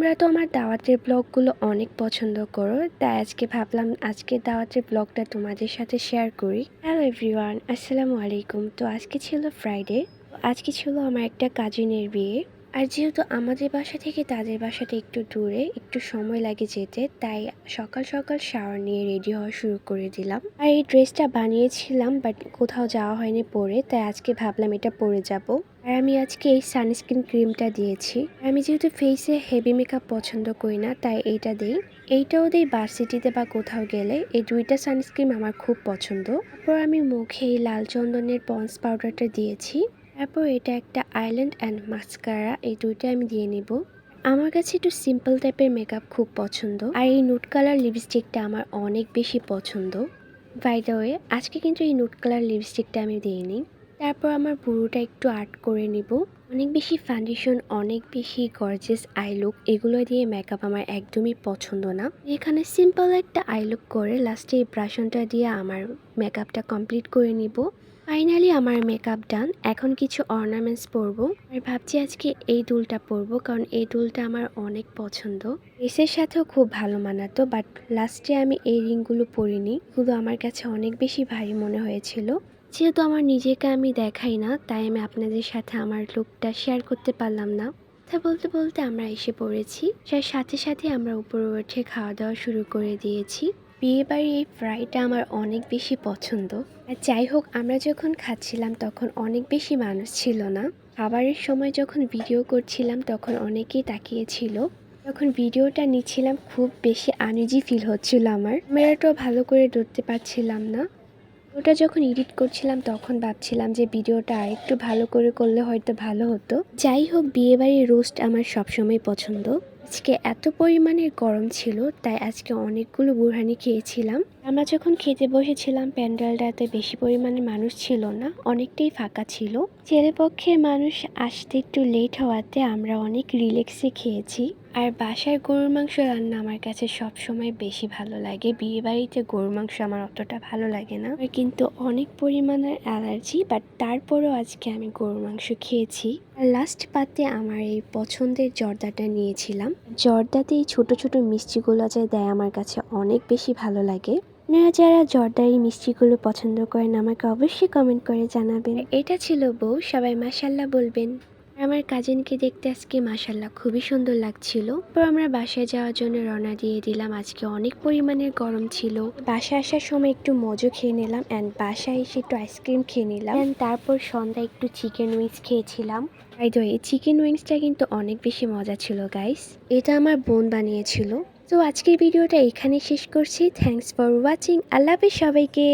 তোমরা তো আমার দাওয়াতের ব্লগগুলো অনেক পছন্দ করো, তাই আজকে ভাবলাম আজকে দাওয়াতের ব্লগটা তোমাদের সাথে শেয়ার করি। হ্যালো এভরিওয়ান আসসালামু আলাইকুম। তো আজকে ছিল ফ্রাইডে আজকে ছিল আমার একটা কাজিনের বিয়ে। আর যেহেতু আমাদের বাসা থেকে তাদের বাসাটা একটু দূরে, একটু সময় লাগে যেতে, তাই সকাল সকাল শাওয়ার নিয়ে রেডি হওয়া শুরু করে দিলাম। আর এই ড্রেসটা বানিয়েছিলাম বাট কোথাও যাওয়া হয়নি পরে, তাই আজকে ভাবলাম এটা পরে যাব। আর আমি আজকে এই সানস্ক্রিন ক্রিমটা দিয়েছি। আমি যেহেতু ফেসে হেভি মেকআপ পছন্দ করি না, তাই এইটা দিই। এইটাও দিই ভার্সিটিতে বা কোথাও গেলে। এই দুইটা সানস্ক্রিন আমার খুব পছন্দ। তারপর আমি মুখে এই লাল চন্দনের পন্স পাউডারটা দিয়েছি। তারপর এটা একটা আইল্যান্ড অ্যান্ড মাস্কারা এই দুইটা আমি দিয়ে নিব। আমার কাছে একটু সিম্পল টাইপের মেকআপ খুব পছন্দ, আর এই নুট কালার লিপস্টিকটা আমার অনেক বেশি পছন্দ। বাই দ্য ওয়ে আজকে কিন্তু এই নুট কালার লিপস্টিকটা আমি দিইনি। তারপর আমার পুরোটা একটু আর্ট করে নিব। অনেক বেশি ফাউন্ডেশন অনেক বেশি গর্জেস আই লুক এগুলো দিয়ে মেকআপ আমার একদমই পছন্দ না। এখানে সিম্পল একটা আই লুক করে লাস্টে এই ব্রাশনটা দিয়ে আমার মেকআপটা কমপ্লিট করে নিব। ফাইনালি আমার মেকআপ ডান এখন কিছু অর্নামেন্টস পরবো। আর ভাবছি আজকে এই দুলটা পরবো, কারণ এই দুলটা আমার অনেক পছন্দ। ড্রেসের সাথেও খুব ভালো মানাতো বাট লাস্টে আমি এই রিংগুলো পরিনি। এগুলো আমার কাছে অনেক বেশি ভারী মনে হয়েছিল। যেহেতু আমার নিজেকে আমি দেখাই না, তাই আমি আপনাদের সাথে আমার লুকটা শেয়ার করতে পারলাম না। কথা বলতে বলতে আমরা এসে পড়েছি। তার সাথে সাথে আমরা উপরে উঠে খাওয়া দাওয়া শুরু করে দিয়েছি। বিয়ে বাড়ির এই ফ্রাইটা আমার অনেক বেশি পছন্দ। আর যাই হোক, আমরা যখন খাচ্ছিলাম তখন অনেক বেশি মানুষ ছিল না। খাবারের সময় যখন ভিডিও করছিলাম তখন অনেকেই তাকিয়েছিল। যখন ভিডিওটা নিচ্ছিলাম, খুব বেশি আনইজি ফিল হচ্ছিল আমার। ক্যামেরাটাও ভালো করে ধরতে পারছিলাম না। ওটা যখন এডিট করছিলাম তখন ভাবছিলাম যে ভিডিওটা আরেকটু ভালো করে করলে হয়তো ভালো হতো। যাই হোক, বিয়েবাড়ির রোস্ট আমার সবসময় পছন্দ। আজকে এত পরিমাণের গরম ছিল তাই আজকে অনেকগুলো বুড়হানি খেয়েছিলাম। আমরা যখন খেতে বসেছিলাম প্যান্ডেলটাতে বেশি পরিমাণে মানুষ ছিল না, অনেকটাই ফাঁকা ছিল। ছেলেপক্ষের মানুষ আসতে একটু লেট হওয়াতে আমরা অনেক রিল্যাক্সে খেয়েছি। আর বাসায় গরুর মাংস রান্না আমার কাছে সব সময় বেশি ভালো লাগে। বিয়ে বাড়িতে গরুর মাংস আমার অতটা ভালো লাগে না। কিন্তু অনেক পরিমাণের অ্যালার্জি বাট তারপরেও আজকে আমি গরুর মাংস খেয়েছি। লাস্ট পাতে আমার এই পছন্দের জর্দাটা নিয়েছিলাম। জর্দাতে এই ছোট ছোট মিষ্টিগুলো যে দেয় আমার কাছে অনেক বেশি ভালো লাগে। আপনারা যারা জর্দারি মিষ্টিগুলো পছন্দ করেন আমাকে অবশ্যই কমেন্ট করে জানাবেন। এটা ছিল বউ সবাই মাসাল্লাহ বলবেন। আমার কাজিনকে দেখতে আজকে মাসাল্লাহ খুবই সুন্দর লাগছিল। তারপর আমরা বাসায় যাওয়ার জন্য রওনা দিয়ে দিলাম আজকে অনেক পরিমাণের গরম ছিল। বাসায় আসার সময় একটু মজো খেয়ে নিলাম অ্যান্ড বাসায় এসে একটু আইসক্রিম খেয়ে নিলাম। অ্যান্ড তারপর সন্ধ্যায় একটু চিকেন উইংস খেয়েছিলাম। দ্য এই চিকেন উইংসটা কিন্তু অনেক বেশি মজা ছিল গাইস এটা আমার বোন বানিয়েছিল। তো আজকের ভিডিওটা এখানে শেষ করছি। থ্যাংকস ফর ওয়াচিং আল্লাহ সবাইকে।